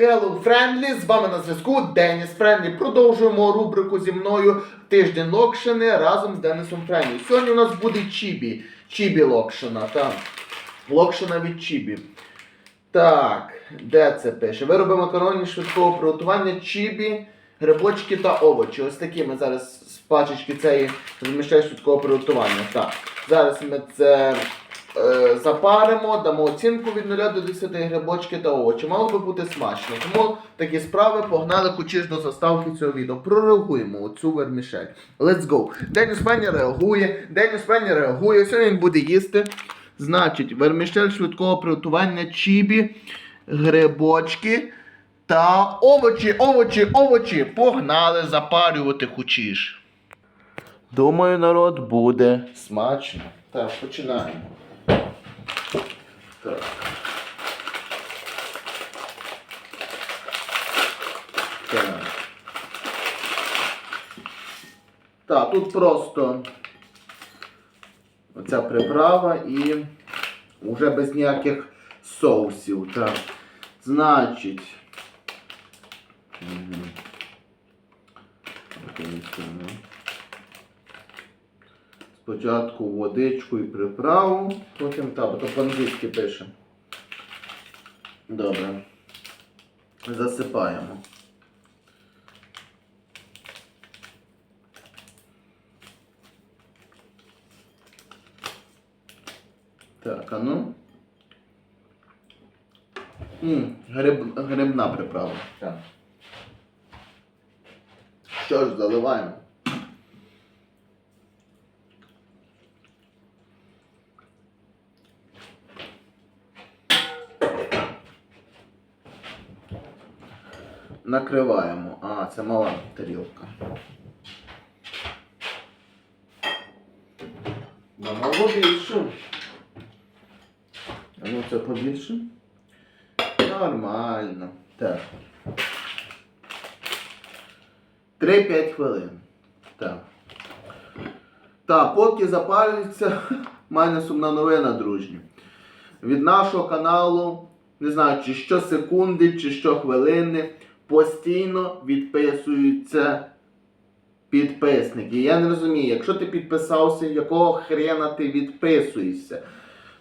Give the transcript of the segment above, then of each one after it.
Hello Friendly, з вами на зв'язку Деніс Френдлі. Продовжуємо рубрику зі мною тиждень Локшини разом з Денисом Френдлі. Сьогодні у нас буде Чібі. Чібі Локшина, так. Локшина від Чібі. Так, де це пише? Вироби макароні швидкого приготування, чібі, грибочки та овочі. Ось такі ми зараз з пачечки цієї заміщаємо швидкого приготування. Так, зараз ми це запаримо, дамо оцінку від 0 до 10 грибочки та овочі. Мало би бути смачно. Тому такі справи погнали хочеш до заставки цього відео. Прореагуємо оцю вермішель. Let's go. Деніс Пенні реагує, Деніс Пенні реагує, сьогодні він буде їсти. Значить, вермішель швидкого приготування, чібі, грибочки та овочі, овочі, овочі. Погнали запарювати хочеш. Думаю, народ буде смачно. Так, починаємо. Так. Тут просто оця приправа і вже без ніяких соусів. Так. Значить. Мгм. Спочатку водичку і приправу, потім так, бо то по-англійськи пише. Добре. Засипаємо. Так, а ну. М, гриб, грибна приправа. Так. Що ж, заливаємо. Накриваємо. А, це мала тарілка. Намного більше. А ну це побільше. Нормально. Так. 3-5 хвилин. Так. Так, поки запалюється, в мене сумна новина, дружні. Від нашого каналу, не знаю, чи щосекунди, чи щохвилини, постійно відписуються підписники. Я не розумію, якщо ти підписався, якого хрена ти відписуєшся?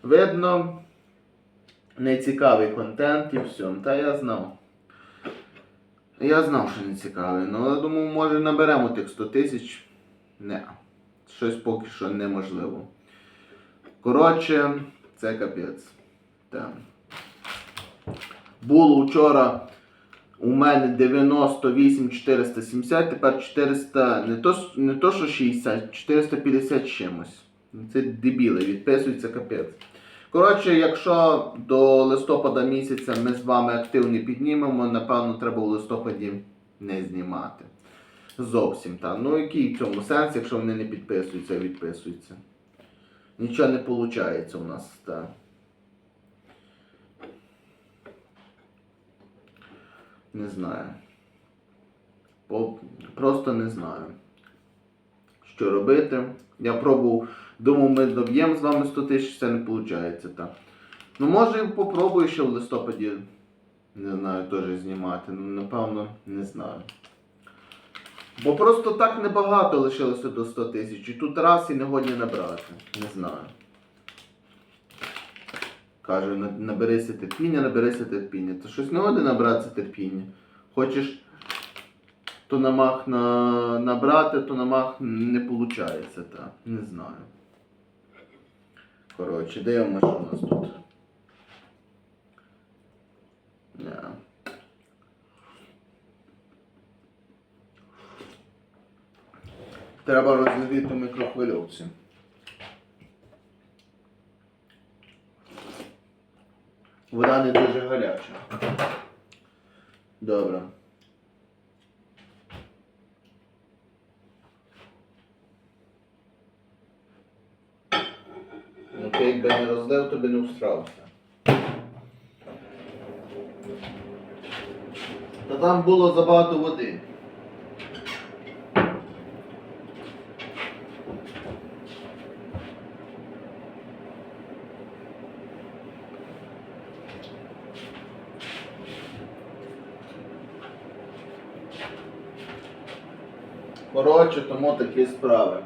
Видно, нецікавий контент і все. Та я знав. Я знав, що не цікавий. Ну, я думаю, може наберемо тих 100 тисяч. Не. Щось поки що неможливо. Коротше, це капець. Так. Було вчора у мене 98 470, тепер 400, не то, не то що 60, 450 чимось. Це дебіли, відписується капець. Коротше, якщо до листопада місяця ми з вами активні піднімемо, напевно, треба у листопаді не знімати. Зовсім так. Ну який в цьому сенс, якщо вони не підписуються, відписуються. Нічого не виходить у нас. Так. Не знаю. Просто не знаю, що робити. Я пробував, думав, ми доб'ємо з вами 100 тисяч, це не виходить. Так. Ну, може, попробую ще в листопаді, не знаю, теж знімати. Ну, напевно, не знаю. Бо просто так небагато лишилося до 100 тисяч. І тут раз і не годні набрати. Не знаю. Каже, наберися терпіння, наберися терпіння. Та щось не годи набратися терпіння. Хочеш то намах на... набрати, то намах не виходить. Та. Не знаю. Коротше, дивимося, що у нас тут. Не. Треба розігріти мікрохвильовці. Вода не дуже гаряча. Добре. Ну якби не розлив, то би не устрався. Та там було забагато води. Коротше, тому такі справи.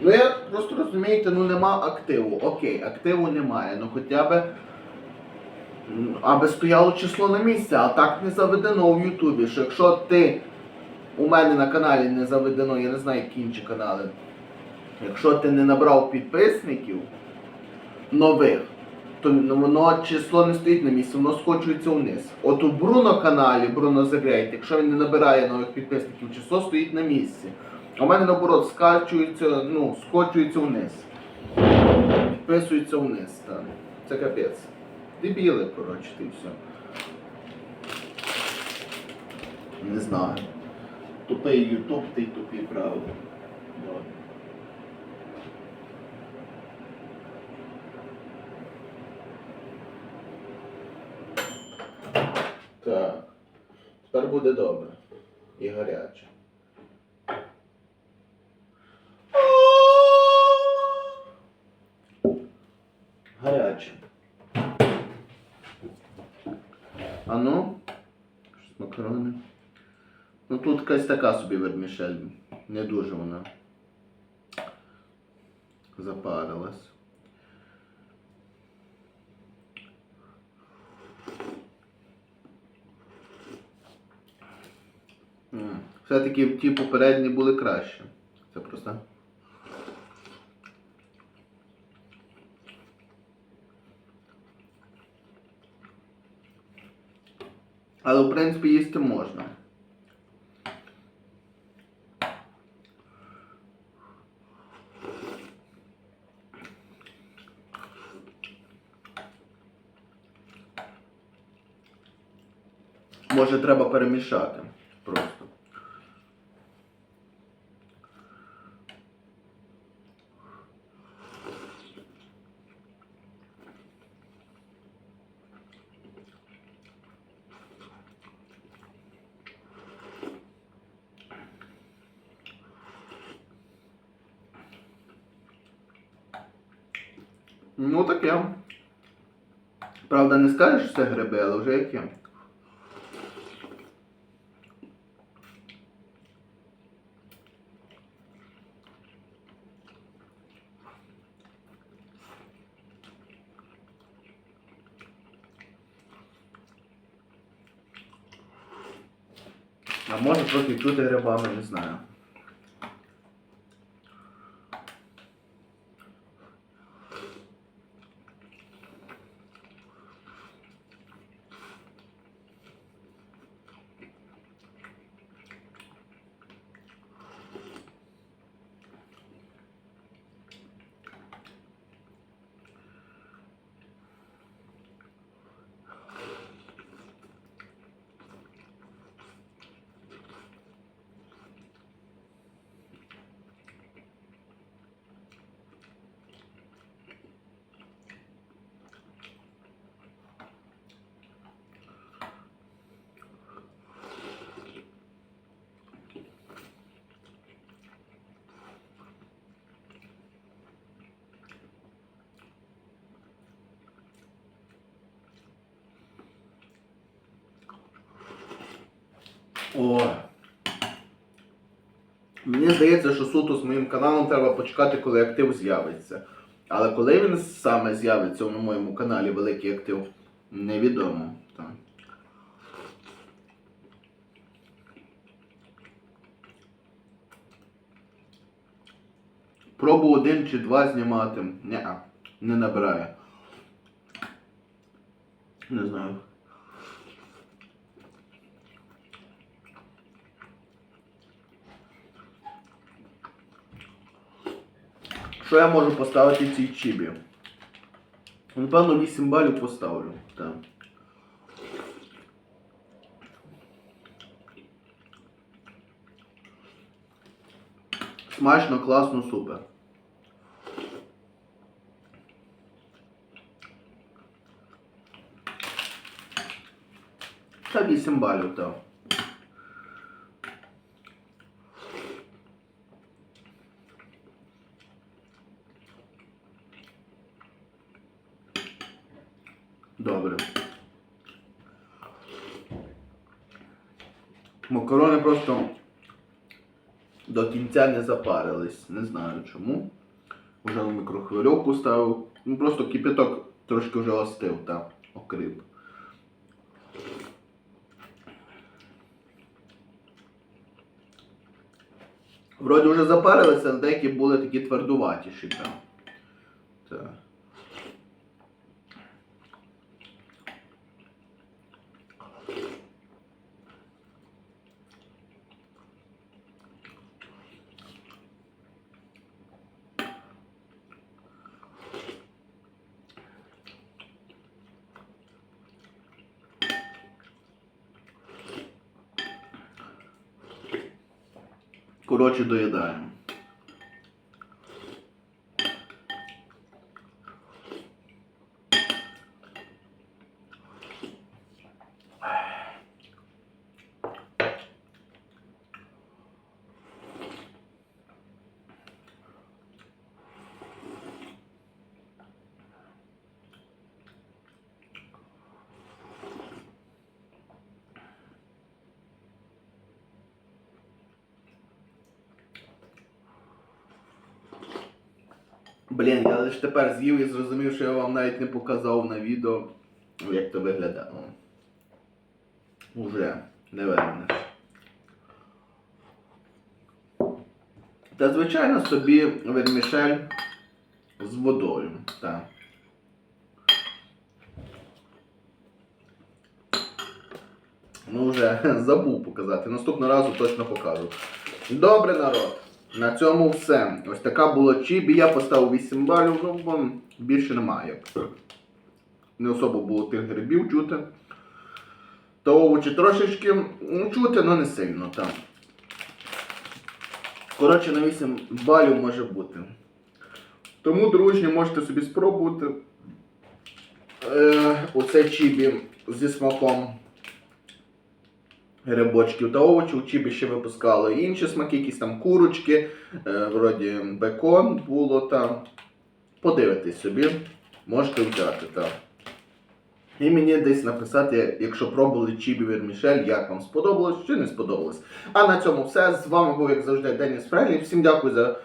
Ну я просто розумієте, ну нема активу. Окей, активу немає. Ну хоча б. Аби стояло число на місці, а так не заведено в Ютубі. Що якщо ти у мене на каналі не заведено, я не знаю, які інші канали. Якщо ти не набрав підписників нових, то воно число не стоїть на місці, воно скочується вниз. От у Бруно каналі, Бруно Great, якщо він не набирає нових підписників, число стоїть на місці. А у мене наоборот скачується, ну, скочується вниз. Підписується вниз. Там. Це капець. Дебіли, коротше, ти все. Не знаю. Тупий Ютуб, ти й тупі правда. Так. Тепер буде добре. І гаряче. Гаряче. А ну? Щось макарони. Ну тут якась така собі вермішель. Не дуже вона. Запарилась. М, Все-таки ті попередні були краще. Це просто. Але в принципі їсти можна. Може треба перемішати просто. Ну таке. Правда, не скажеш, що це гриби, але вже яке. А може трохи чути грибами, не знаю. О. Мені здається, що суто з моїм каналом треба почекати, коли актив з'явиться. Але коли він саме з'явиться на моєму каналі Великий Актив, невідомо. Так. Пробу один чи два знімати. Ні, не набирає. Не знаю. Що я можу поставити цій чібі? Напевно, 8 балів поставлю. Так. Смачно, класно, супер. Та 8 балів, так. Добре. Макарони просто до кінця не запарились. Не знаю чому. Уже в мікрохвильовку ставив. Ну просто кипяток трошки вже остив, та окріп. Вроді вже запарилися, але деякі були такі твердуватіші там. Так. Коротше, доїдаємо. Блін, я лише тепер з'їв і зрозумів, що я вам навіть не показав на відео, як це виглядало. Уже не вернеш. Та звичайно собі вермішель з водою. Так. Ну вже забув показати. Наступного разу точно покажу. Добре, народ. На цьому все. Ось така була чібі. Я поставив 8 балів, ну більше немає. Не особо було тих грибів чути. Та овочі трошечки ну, чути, але не сильно там. Коротше, на 8 балів може бути. Тому, дружні, можете собі спробувати е, оце чібі зі смаком грибочків та овочів. Чібі ще випускали інші смаки, якісь там курочки, е, вроді бекон було там. Подивитись собі, можете взяти там. І мені десь написати, якщо пробували чібі вермішель, як вам сподобалось чи не сподобалось. А на цьому все. З вами був, як завжди, Деніс Фрелі. Всім дякую за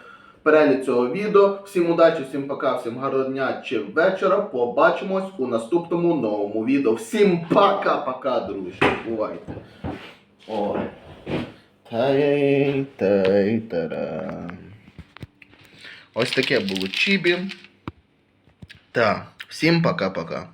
перегляд цього відео. Всім удачі, всім пока, всім гарного дня чи вечора. Побачимось у наступному новому відео. Всім пока-пока, друзі. Бувайте. Ой. Тай, тай, тара. Ось таке було чібі. Так, всім пока-пока.